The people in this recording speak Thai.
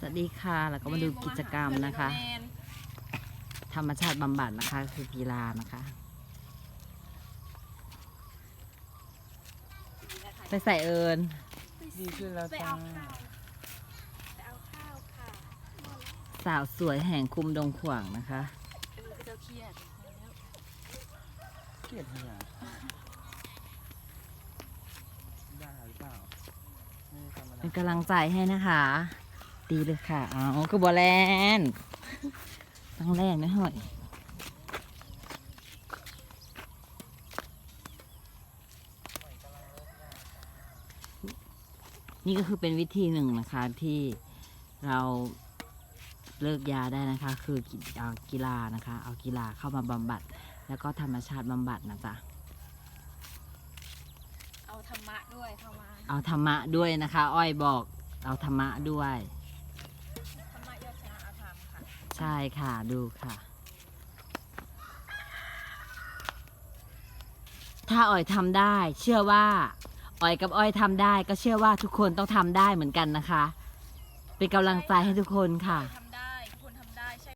สวัสดีค่ะแล้วก็มาดูกิจกรรมนะคะ ธรรมชาติบำบัดนะคะ คือกีฬานะคะ ไปใส่เอิญดีขึ้นแล้วไปจ้าเอาข้าวไปเอาข้าวค่ะสาวสวยแห่งคุมดงขวางนะคะเออเจ้าเครียดเกลียดเนี่ยได้หรือเปล่าไม่ได้ทำอะไรเป็นกำลังใจให้นะคะ ดีเลยค่ะ เอาคือบอแลนด์ต้องแรกนะหน่อยนี่ก็คือเป็นวิธีหนึ่งนะคะที่เราเลิกยาได้นะคะ คือกีเอากีฬานะคะ เอากีฬาเข้ามาบำบัด แล้วก็ธรรมชาติบำบัดนะจ๊ะเอาธรรมะด้วยเข้ามาเอาธรรมะด้วยนะคะ อ้อยบอกเอาธรรมะด้วย ธรรมะยอดชนะอาธรรมค่ะ ใช่ค่ะดูค่ะ ถ้าอ้อยทำได้ เชื่อว่าอ้อยกับอ้อยทำได้ ก็เชื่อว่าทุกคนต้องทำได้เหมือนกันนะคะ เป็นกำลังใจให้ทุกคนค่ะ